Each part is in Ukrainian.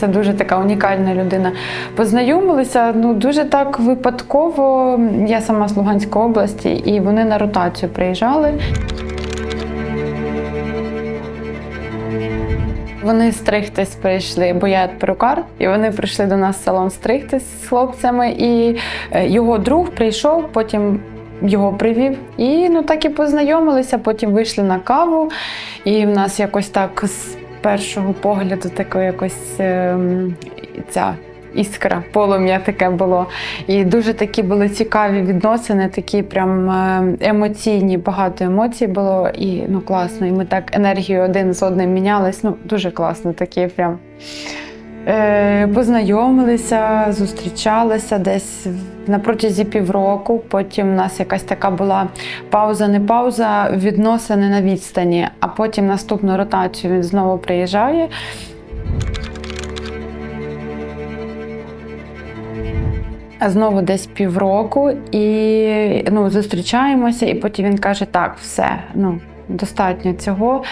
Це дуже така унікальна людина. Познайомилися ну дуже так випадково. Я сама з Луганської області, і вони на ротацію приїжджали. Вони стригтись прийшли, бо я перукар, і вони прийшли до нас в салон стригтись з хлопцями. І е, його друг прийшов, потім його привів. І ну так і познайомилися, потім вийшли на каву. І в нас якось так першого погляду таке якось ем, ця. Іскра, полум'я таке було. І дуже такі були цікаві відносини, такі прям е, емоційні, багато емоцій було. І ну класно. І ми так енергію один з одним мінялись. Ну, дуже класно, такі прям. Е, познайомилися, зустрічалися десь на протязі півроку. Потім у нас якась така була пауза, не пауза, відносини на відстані. А потім наступну ротацію він знову приїжджає. А знову десь півроку, і ну, зустрічаємося, і потім він каже: так, все, ну. Достатньо цього.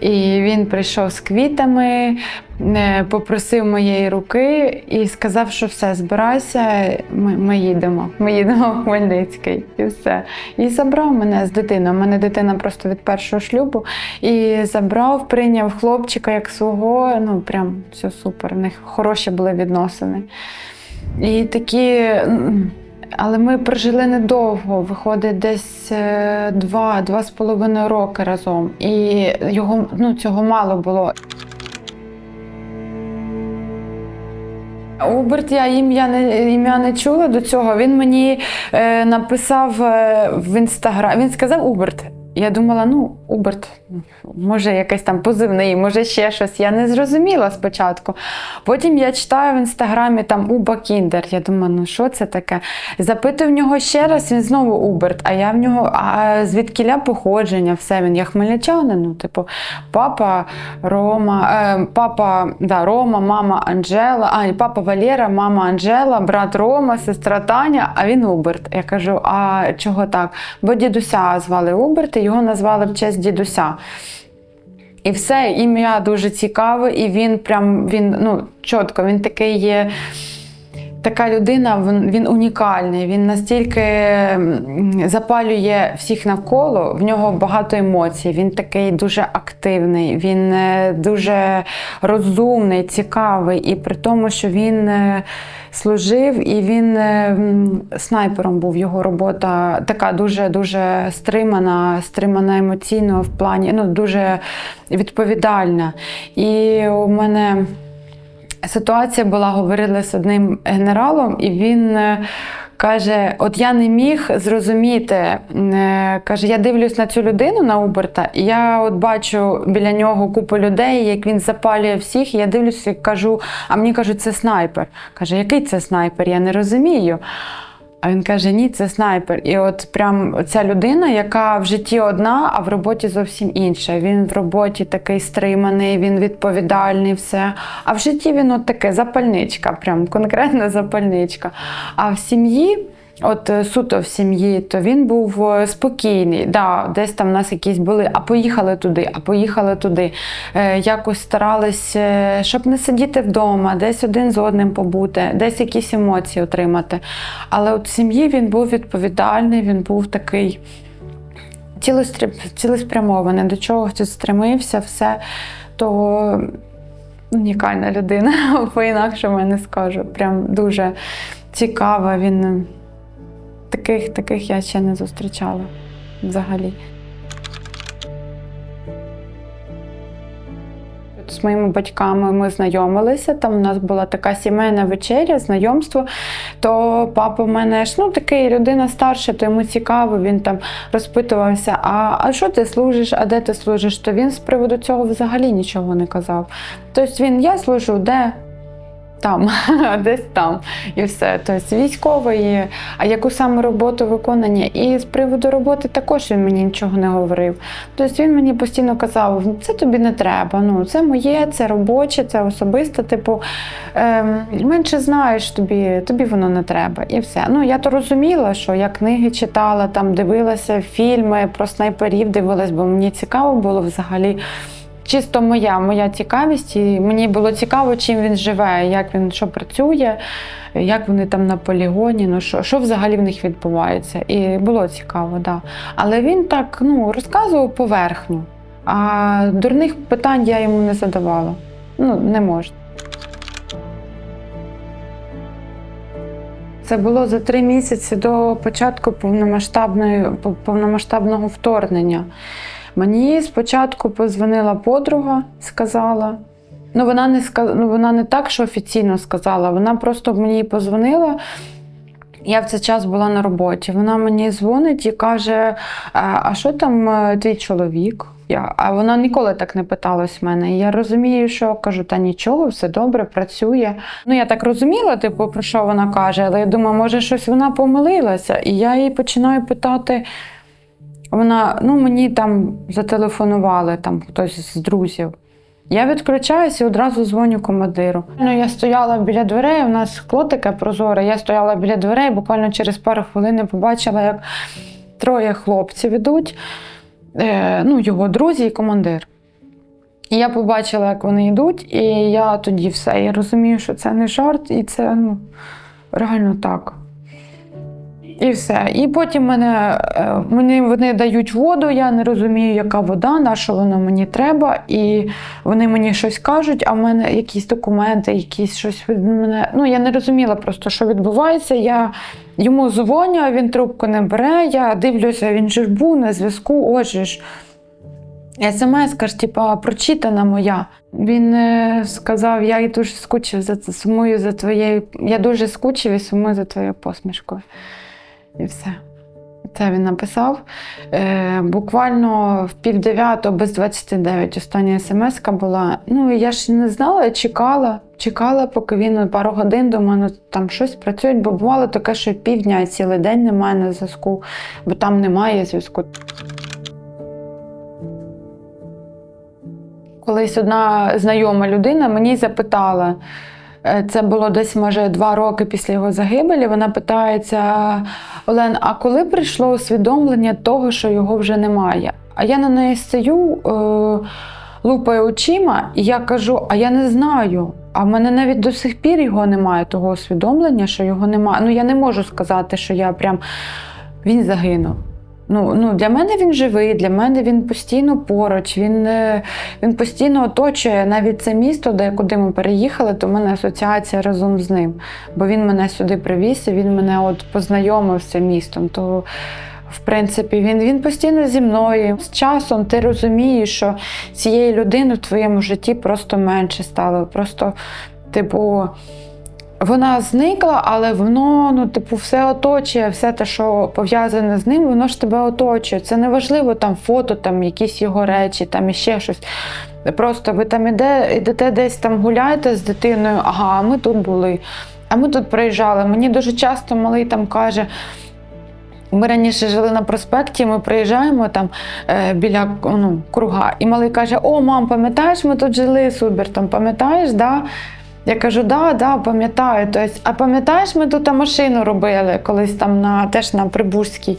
І він прийшов з квітами, е, попросив моєї руки і сказав, що все, збирайся, ми, ми їдемо. Ми їдемо в Хмельницький і все. І забрав мене з дитиною. У мене дитина просто від першого шлюбу. І забрав, прийняв хлопчика як свого. Ну, прям все супер. У них хороші були відносини. І такі. Але ми прожили недовго, виходить десь е, два, два з половиною роки разом. І його ну, цього мало було. Уберт, я ім'я не ім'я не чула до цього. Він мені е, написав е, в інстаграм. Він сказав Уберт. Я думала, ну, Уберт, може, якийсь там позивний, може ще щось. Я не зрозуміла спочатку. Потім я читаю в інстаграмі там Уба Кіндер. Я думаю, ну що це таке? Запитую в нього ще раз, він знову Уберт. А я в нього, а звідкіля походження, все він. Я хмельничанин, ну, типу, папа Рома, е, папа да, Рома, мама Анжела, а папа Валера, мама Анжела, брат Рома, сестра Таня, а він Уберт. Я кажу, а чого так? Бо дідуся звали Уберт, його назвали в честь дідуся. І все, ім'я дуже цікаве, і він прям він ну, чітко, він такий є. Така людина, він, унікальний. Він настільки запалює всіх навколо, в нього багато емоцій. Він такий дуже активний, він е, дуже розумний, цікавий. І при тому, що він е, служив і він е, снайпером був. Його робота така дуже дуже стримана, стримана емоційно в плані, ну дуже відповідальна. І у мене. Ситуація була, говорили з одним генералом, і він е, каже: От я не міг зрозуміти. е, Каже, я дивлюсь на цю людину на Уберта, і я от бачу біля нього купу людей, як він запалює всіх. І я дивлюся і кажу, а мені кажуть, це снайпер. Каже, який це снайпер? Я не розумію. А він каже: ні, це снайпер. І от прям ця людина, яка в житті одна, а в роботі зовсім інша. Він в роботі такий стриманий, він відповідальний, все. А в житті він от таке запальничка, прям конкретна запальничка. А в сім'ї. От е, суто в сім'ї, то він був е, спокійний. Да, десь там в нас якісь були, а поїхали туди, а поїхали туди. Е, якось старались, щоб не сидіти вдома, десь один з одним побути, десь якісь емоції отримати. Але от в сім'ї він був відповідальний, він був такий цілеспрямований, до чогось стремився, все. То унікальна людина, по-інакшому я не скажу. Прям дуже цікава. Він таких, таких я ще не зустрічала взагалі. З моїми батьками ми знайомилися. Там у нас була така сімейна вечеря, знайомство. То папа в мене ж ну такий людина старша, то йому цікаво. Він там розпитувався: а, а що ти служиш, а де ти служиш? То він з приводу цього взагалі нічого не казав. Тобто він, я служу де? Там, десь там, і все. Тобто військовий, а яку саме роботу виконання. І з приводу роботи також він мені нічого не говорив. Тобто він мені постійно казав, «Ну, це тобі не треба. Ну, це моє, це робоче, це особисте. Типу, ем, менше знаєш, тобі, тобі воно не треба. І все. Ну, я то розуміла, що я книги читала, там дивилася фільми про снайперів, дивилась, бо мені цікаво було взагалі. Чисто моя, моя цікавість, і мені було цікаво, чим він живе, як він що працює, як вони там на полігоні, ну що, що взагалі в них відбувається. І було цікаво, да. Але він так ну, розказував поверхню, а дурних питань я йому не задавала. Ну, не можна. Це було за три місяці до початку повномасштабної, повномасштабного вторгнення. Мені спочатку позвонила подруга, сказала. Ну, вона не сказ... ну, вона не так, що офіційно сказала, вона просто мені позвонила. Я в цей час була на роботі. Вона мені дзвонить і каже: а що там е, твій чоловік? Я, а вона ніколи так не питалась мене. І я розумію, що кажу, та нічого, все добре, працює. Ну, я так розуміла, типу, про що вона каже, але я думаю, може, щось вона помилилася. І я їй починаю питати. Вона, ну, мені там зателефонували там хтось з друзів. Я відключаюся і одразу дзвоню командиру. Ну, я стояла біля дверей, у нас скло таке прозоре. Я стояла біля дверей, буквально через пару хвилин побачила, як троє хлопців ідуть, е, ну, його друзі і командир. І я побачила, як вони йдуть, і я тоді все. Я розумію, що це не жарт, і це ну, реально так. І все. І потім мене, е, мені вони дають воду, я не розумію, яка вода, на що вона мені треба. І вони мені щось кажуть, а в мене якісь документи, якісь щось від мене. Ну, я не розуміла просто, що відбувається. Я йому дзвоню, а він трубку не бере. Я дивлюся, він же ж був на зв'язку, отже ж. СМС каже, типа, прочитана моя. Він е, сказав: я дуже скучив за це, сумую за твоєю. Я дуже скучив і сумую за твоєю посмішкою. І все. Це він написав. Е, буквально в пів дев'ятого, без 29 остання смс була. Ну, я ж не знала, я чекала, чекала, поки він пару годин до мене там щось працює, бо бувало таке, що півдня цілий день немає на зв'язку, бо там немає зв'язку. Колись одна знайома людина мені запитала. Е, Це було десь, може, два роки після його загибелі. Вона питається: Олен, а коли прийшло усвідомлення того, що його вже немає? А я на неї стою, е, лупаю очима, і я кажу: а я не знаю. А в мене навіть до сих пір його немає, того усвідомлення, що його немає. Ну, я не можу сказати, що я прям він загинув. Ну, ну, для мене він живий, для мене він постійно поруч, він, е, він постійно оточує навіть це місто, де куди ми переїхали, то в мене асоціація разом з ним. Бо він мене сюди привіз, і він мене от познайомив з цим містом. То, в принципі, він, він постійно зі мною. З часом ти розумієш, що цієї людини в твоєму житті просто менше стало. Просто, типу. Вона зникла, але воно, ну, типу, все оточує, все те, що пов'язане з ним, воно ж тебе оточує. Це не важливо там фото, там якісь його речі, там іще щось. Просто ви там іде, ідете десь там гуляєте з дитиною, ага, ми тут були, а ми тут приїжджали. Мені дуже часто малий там каже. Ми раніше жили на проспекті, ми приїжджаємо там е, біля ну, круга, і малий каже: О, мам, пам'ятаєш, ми тут жили супер, там пам'ятаєш, да? Я кажу, да, да, пам'ятаю. Тобто, а пам'ятаєш, ми тут машину робили колись там на теж на Прибузькій.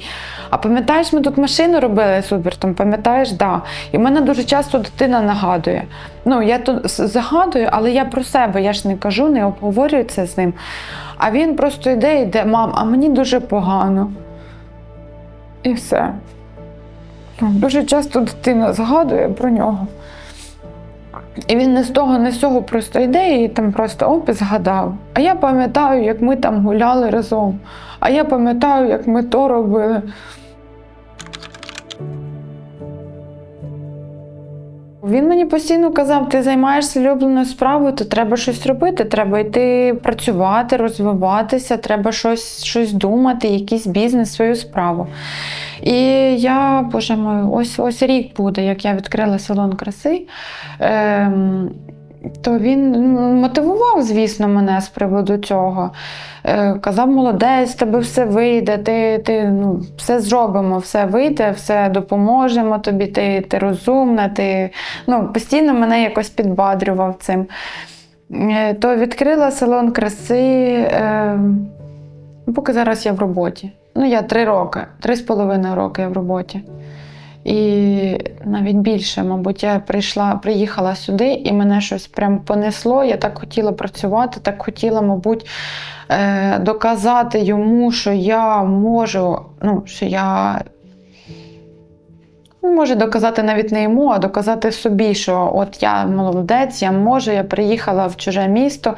А пам'ятаєш, ми тут машину робили супер, там пам'ятаєш, да. І мене дуже часто дитина нагадує. Ну, я тут загадую, але я про себе, я ж не кажу, не обговорюю це з ним. А він просто йде, йде, мам, а мені дуже погано. І все. Дуже часто дитина згадує про нього. І він не з того, не з цього просто йде і там просто оп, і згадав. А я пам'ятаю, як ми там гуляли разом. А я пам'ятаю, як ми то робили. Він мені постійно казав: ти займаєшся улюбленою справою, то треба щось робити, треба йти працювати, розвиватися, треба щось, щось думати, якийсь бізнес, свою справу. І я, боже мой, ось ось рік буде, як я відкрила салон краси. Ем, то він мотивував, звісно, мене з приводу цього. Е, казав, молодець, тебе все вийде, ти, ти ну, все зробимо, все вийде, все допоможемо тобі, ти, ти розумна, ти ну, постійно мене якось підбадрював цим. Е, То відкрила салон краси, е, поки зараз я в роботі. Ну, я три роки, три з половиною роки я в роботі. І навіть більше, мабуть, я прийшла, приїхала сюди, і мене щось прям понесло. Я так хотіла працювати, так хотіла, мабуть, е, доказати йому, що я можу, ну, що я. Ну, може доказати навіть не йому, а доказати собі, що от я молодець, я можу, я приїхала в чуже місто.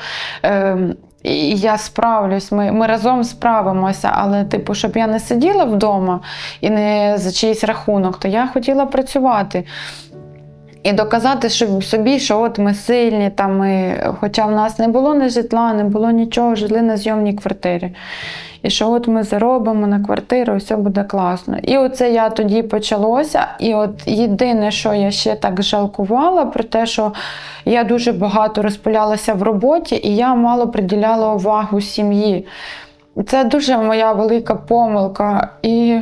Я справлюсь, ми, ми разом справимося, але, типу, щоб я не сиділа вдома і не за чийсь рахунок, то я хотіла працювати. І доказати собі, що от ми сильні, там ми, хоча в нас не було ні житла, не було нічого, жили на зйомній квартирі. І що от ми заробимо на квартиру, все буде класно. І оце я тоді почалося. І от єдине, що я ще так жалкувала, про те, що я дуже багато розпилялася в роботі, і я мало приділяла увагу сім'ї. Це дуже моя велика помилка. І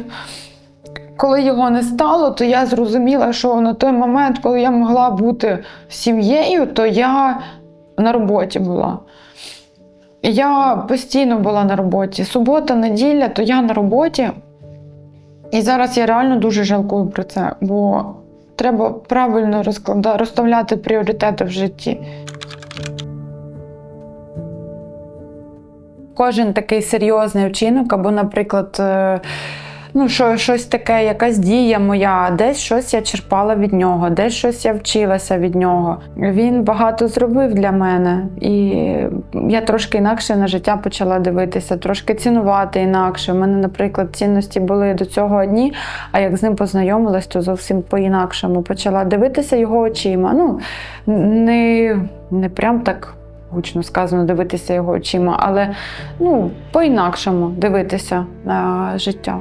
коли його не стало, то я зрозуміла, що на той момент, коли я могла бути сім'єю, то я на роботі була. Я постійно була на роботі. Субота, неділя, то я на роботі. І зараз я реально дуже жалкую про це, бо треба правильно розставляти пріоритети в житті. Кожен такий серйозний вчинок, або, наприклад, е, ну, що, щось таке, якась дія моя, десь щось я черпала від нього, десь щось я вчилася від нього. Він багато зробив для мене, і я трошки інакше на життя почала дивитися, трошки цінувати інакше. У мене, наприклад, цінності були до цього одні, а як з ним познайомилась, то зовсім по-інакшому. Почала дивитися його очима. Ну, не, не прям так. Гучно сказано дивитися його очима, але ну, по-інакшому дивитися на життя.